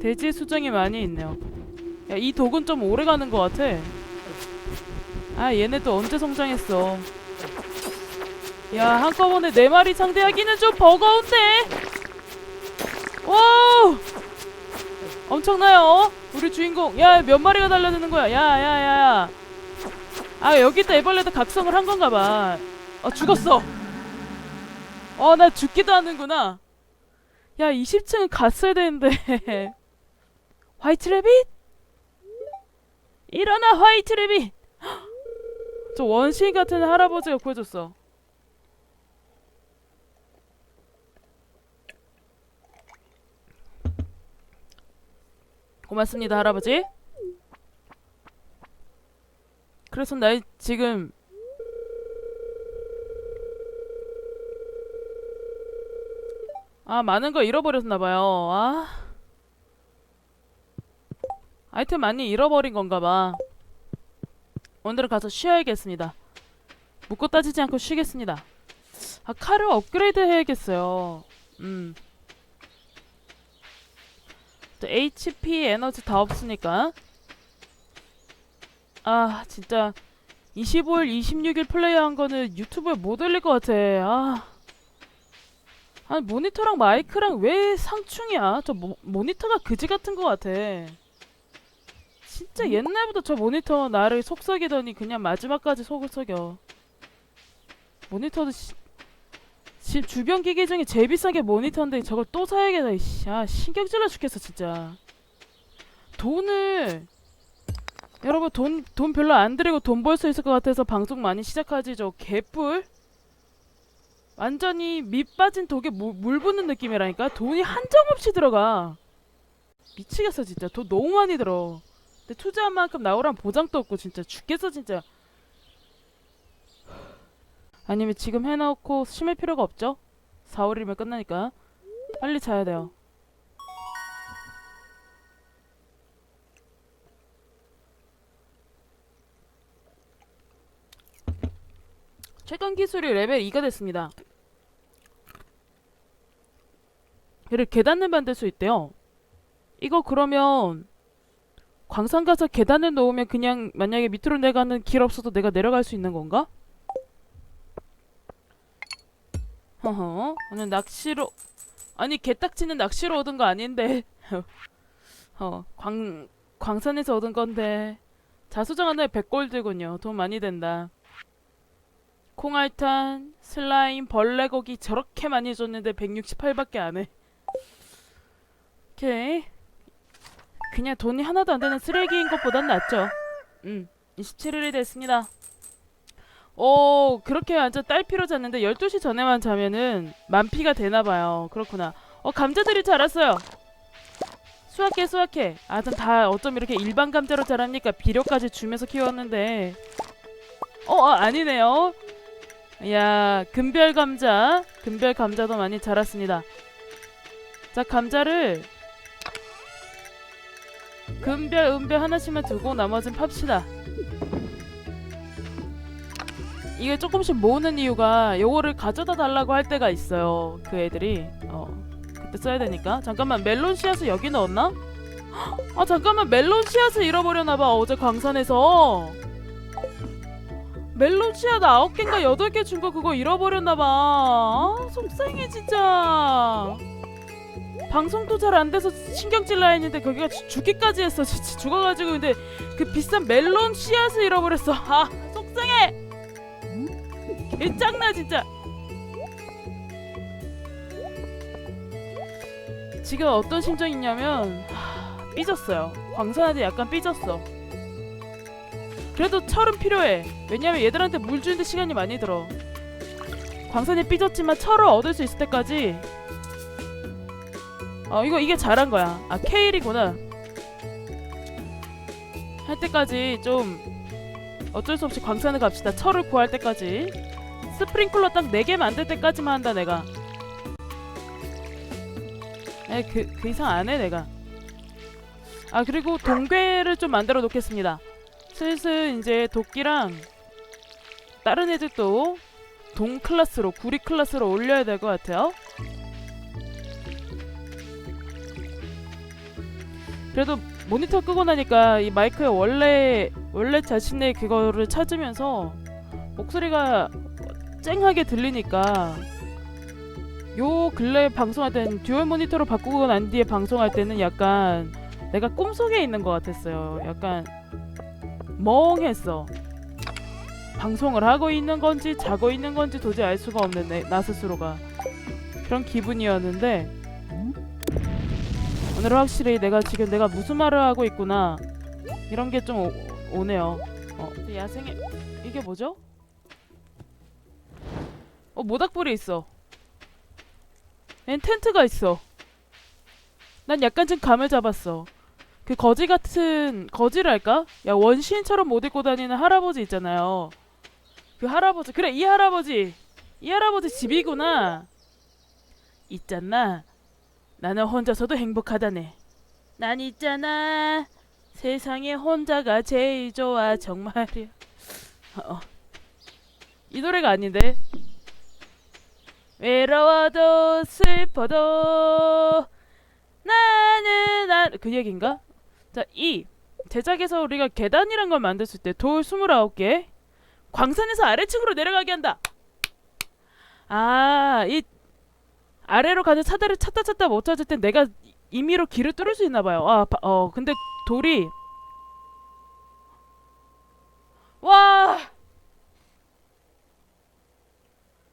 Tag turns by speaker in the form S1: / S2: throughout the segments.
S1: 돼지 수정이 많이 있네요. 야, 이 독은 좀 오래 가는 것 같아. 아, 얘네 또 언제 성장했어. 야, 한꺼번에 네 마리 상대하기는 좀 버거운데. 와우! 엄청나요? 우리 주인공. 야, 몇 마리가 달려드는 거야? 야, 야, 야, 야. 아, 여기 있다 애벌레도 각성을 한 건가 봐. 어, 죽었어. 어, 나 죽기도 하는구나. 야, 20층은 갔어야 되는데. 화이트 레빗? 일어나, 화이트 레빗! 저 원시인 같은 할아버지가 구해줬어. 고맙습니다, 할아버지. 그래서 나 지금 아 많은 걸 잃어버렸나 봐요. 아 아이템 많이 잃어버린 건가 봐. 오늘은 가서 쉬어야겠습니다. 묻고 따지지 않고 쉬겠습니다. 아 칼을 업그레이드 해야겠어요. 음. 또 HP 에너지 다 없으니까. 아 진짜 25일, 26일 플레이한 거는 유튜브에 못 올릴 것 같아. 아. 아니 모니터랑 마이크랑 왜 상충이야? 저 모, 모니터가 그지 같은 것 같아. 진짜 옛날부터 저 모니터 나를 속삭이더니 그냥 마지막까지 속을 속여. 모니터도 시, 집 주변 기기 중에 제일 비싼 게 모니터인데 저걸 또 사야겠다. 이씨. 아 신경질나 죽겠어 진짜. 돈을 여러분 돈 돈 별로 안 들이고 돈 벌 수 있을 것 같아서 방송 많이 시작하지 저 개뿔 완전히 밑 빠진 독에 물, 물 붓는 느낌이라니까 돈이 한정없이 들어가 미치겠어 진짜 돈 너무 많이 들어 근데 투자한 만큼 나오란 보장도 없고 진짜 죽겠어 진짜 아니면 지금 해놓고 심을 필요가 없죠 4월이면 끝나니까 빨리 자야 돼요 최강 기술이 레벨 2가 됐습니다. 얘를 계단을 만들 수 있대요. 이거 그러면 광산 가서 계단을 놓으면 그냥 만약에 밑으로 내가는 길 없어도 내가 내려갈 수 있는 건가? 허허 오늘 낚시로 아니 개딱지는 낚시로 얻은 거 아닌데 어 광 광산에서 얻은 건데 자수정 하나에 100골드군요 돈 많이 된다 콩알탄, 슬라임, 벌레고기 저렇게 많이 줬는데 168밖에 안 해. 오케이. 그냥 돈이 하나도 안 되는 쓰레기인 것보단 낫죠. 음, 27일이 됐습니다. 오, 그렇게 완전 딸피로 잤는데 12시 전에만 자면은 만피가 되나봐요. 그렇구나. 어, 감자들이 자랐어요. 수확해, 수확해. 아, 전다 어쩜 이렇게 일반 감자로 자랍니까? 비료까지 주면서 키웠는데. 어, 아, 아니네요. 야 금별 감자 금별 감자도 많이 자랐습니다 자 감자를 금별 은별 하나씩만 두고 나머지는 팝시다 이게 조금씩 모으는 이유가 요거를 가져다 달라고 할 때가 있어요 그 애들이 어 그때 써야 되니까 잠깐만 멜론 씨앗을 여기 넣었나? 아 잠깐만 멜론 씨앗을 잃어버렸나봐 어제 광산에서 멜론 씨앗 아홉 개인가 여덟 개준 거 그거 잃어버렸나봐. 아, 속상해 진짜. 방송도 잘 안 돼서 신경질 나 했는데 거기가 죽- 죽기까지 했어. 진짜 죽어가지고 근데 그 비싼 멜론 씨앗을 잃어버렸어. 아 속상해. 개짱나 진짜. 지금 어떤 심정이 있냐면 하, 삐졌어요. 광산한테 약간 삐졌어. 그래도 철은 필요해. 왜냐면 얘들한테 물 주는데 시간이 많이 들어. 광산이 삐졌지만 철을 얻을 수 있을 때까지 어 이거 이게 잘한 거야. 아 케일이구나. 할 때까지 좀 어쩔 수 없이 광산을 갑시다. 철을 구할 때까지. 스프링클러 딱 4개 만들 때까지만 한다 내가. 에 그 그 이상 안 해 내가. 아 그리고 동괴를 좀 만들어 놓겠습니다. 슬슬 이제 도끼랑 다른 애들도 동 클래스로 구리 클래스로 올려야 될 것 같아요. 그래도 모니터 끄고 나니까 이 마이크의 원래 원래 자신의 그거를 찾으면서 목소리가 쨍하게 들리니까 요 근래 방송할 때는 듀얼 모니터로 바꾸고 난 뒤에 방송할 때는 약간 내가 꿈속에 있는 것 같았어요. 약간 멍했어. 방송을 하고 있는 건지 자고 있는 건지 도저히 알 수가 없는 내, 나 스스로가 그런 기분이었는데 오늘은 확실히 내가 지금 내가 무슨 말을 하고 있구나 이런 게 좀 오네요. 어, 야생에 이게 뭐죠? 어 모닥불이 있어. 엔 텐트가 있어. 난 약간 좀 감을 잡았어. 그 거지 같은 거지랄까? 야 원시인처럼 옷 입고 다니는 할아버지 있잖아요. 그 할아버지 그래 이 할아버지 이 할아버지 집이구나. 있잖아. 나는 혼자서도 행복하다네. 난 있잖아. 세상에 혼자가 제일 좋아 정말이야. 어. 이 노래가 아닌데. 외로워도 슬퍼도 나는 나그 얘긴가? 자, 이 제작에서 우리가 계단이란 걸 만들었을 때 돌 29개 광산에서 아래층으로 내려가게 한다. 아, 이 아래로 가는 차들을 찾다 찾다 못 찾을 땐 내가 임의로 길을 뚫을 수 있나 봐요. 아, 바- 어, 근데 돌이 와!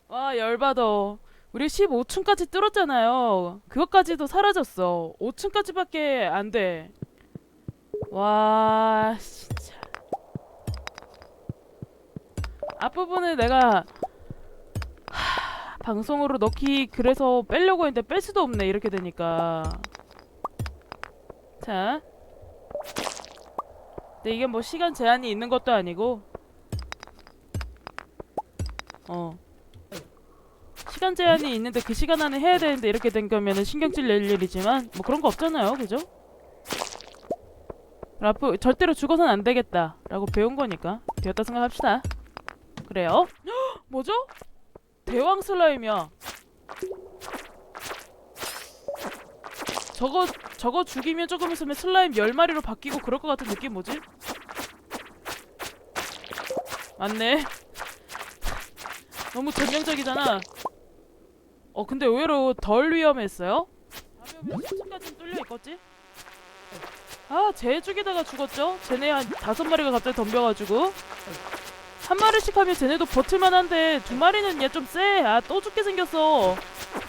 S1: 와, 열받아. 우리 15층까지 뚫었잖아요. 그것까지도 사라졌어. 5층까지밖에 안 돼. 와, 진짜. 앞부분을 내가 하, 방송으로 넣기 그래서 빼려고 했는데 뺄 수도 없네. 이렇게 되니까. 자. 근데 이게 뭐 시간 제한이 있는 것도 아니고. 어. 시간 제한이 있는데 그 시간 안에 해야 되는데 이렇게 된 거면은 신경질 낼 일이지만 뭐 그런 거 없잖아요, 그죠? 라프 절대로 죽어선 안 되겠다 라고 배운 거니까 되었다 생각합시다. 그래요? 헉, 뭐죠? 대왕 슬라임이야. 저거 저거 죽이면 조금 있으면 슬라임 10마리로 바뀌고 그럴 것 같은 느낌 뭐지? 맞네. 너무 전형적이잖아. 어 근데 의외로 덜 위험했어요? 가면 수층까지 뚫려 있겠지? 아 쟤 죽이다가 죽었죠? 쟤네 한 다섯 마리가 갑자기 덤벼가지고 한 마리씩 하면 쟤네도 버틸만한데 두 마리는 얘 좀 쎄. 아 또 죽게 생겼어.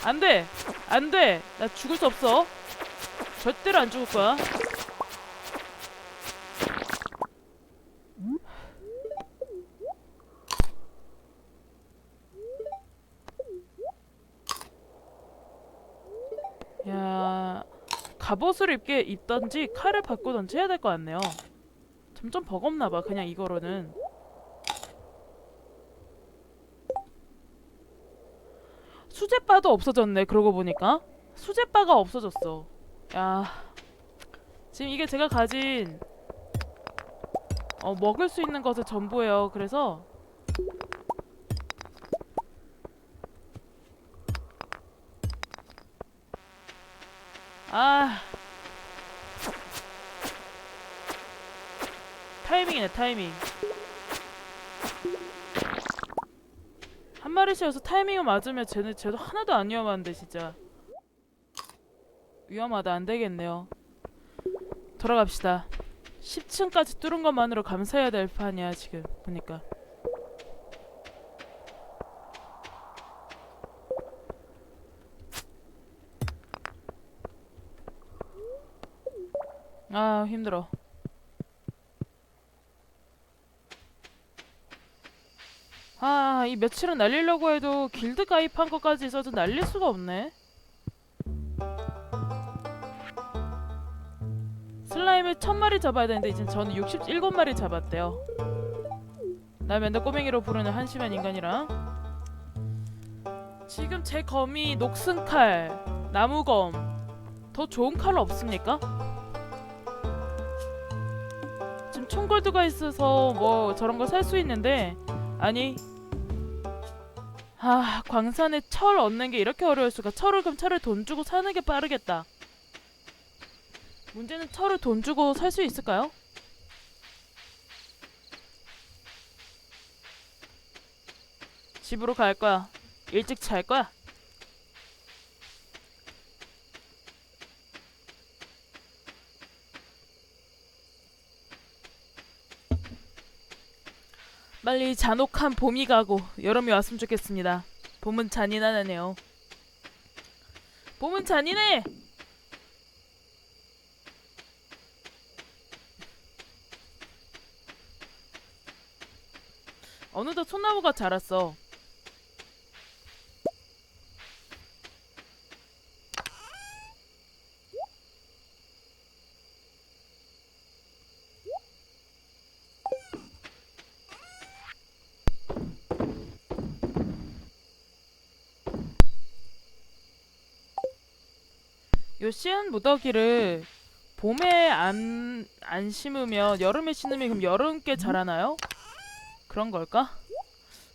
S1: 안 돼, 안 돼. 나 죽을 수 없어. 절대로 안 죽을 거야. 야 갑옷을 입게 입던지 칼을 바꾸던지 해야 될 것 같네요. 점점 버겁나봐 그냥 이거로는. 수제바도 없어졌네 그러고 보니까 수제바가 없어졌어. 야 지금 이게 제가 가진 어 먹을 수 있는 것의 전부예요. 그래서 아 타이밍이네 타이밍 마리씩여서 타이밍을 맞으면 쟤는 쟤도 하나도 안 위험한데 진짜. 위험하다. 안 되겠네요. 돌아갑시다. 10층까지 뚫은 것만으로 감사해야 될 판이야 지금. 보니까. 아 힘들어 아, 이 며칠은 날리려고 해도 길드 가입한 것까지 있어도 날릴 수가 없네. 슬라임을 천 마리 잡아야 되는데 이제 저는 67마리 잡았대요. 나 맨날 꼬맹이로 부르는 한심한 인간이랑 지금 제 검이 녹슨 칼, 나무검 더 좋은 칼 없습니까? 지금 총골드가 있어서 뭐 저런 거살수 있는데 아니 아 광산에 철 얻는 게 이렇게 어려울 수가 철을 그럼 철을 돈 주고 사는 게 빠르겠다 문제는 철을 돈 주고 살 수 있을까요? 집으로 갈 거야. 일찍 잘 거야. 빨리 잔혹한 봄이 가고 여름이 왔으면 좋겠습니다. 봄은 잔인하네요. 봄은 잔인해. 어느덧 소나무가 자랐어. 요 씨앗 무더기를 봄에 안, 안 심으면 여름에 심으면 그럼 여름께 자라나요? 그런 걸까?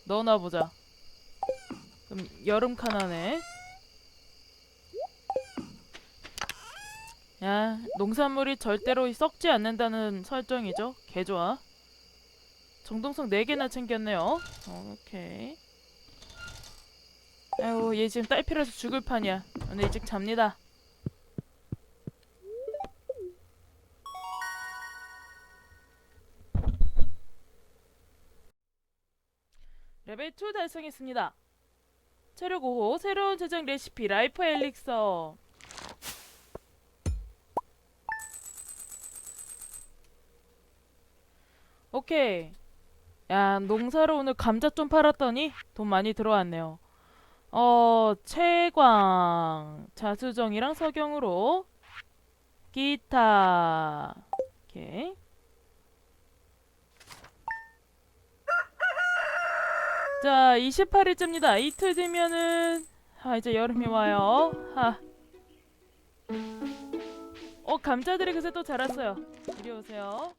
S1: 넣어놔 보자. 그럼 여름 카나네. 야, 농산물이 절대로 썩지 않는다는 설정이죠. 개 좋아. 정동석 4개나 챙겼네요. 어, 오케이. 아유, 얘 지금 딸피라서 죽을 판이야. 오늘 일찍 잡니다. 레벨 2 달성했습니다. 체력 5호 새로운 제작 레시피 라이프 엘릭서. 오케이. 야 농사로 오늘 감자 좀 팔았더니 돈 많이 들어왔네요. 어 채광. 자수정이랑 석영으로. 기타. 오케이 자, 28일째입니다. 이틀 뒤면은 아, 이제 여름이 와요. 하. 어, 감자들이 그새 또 자랐어요. 이리 오세요.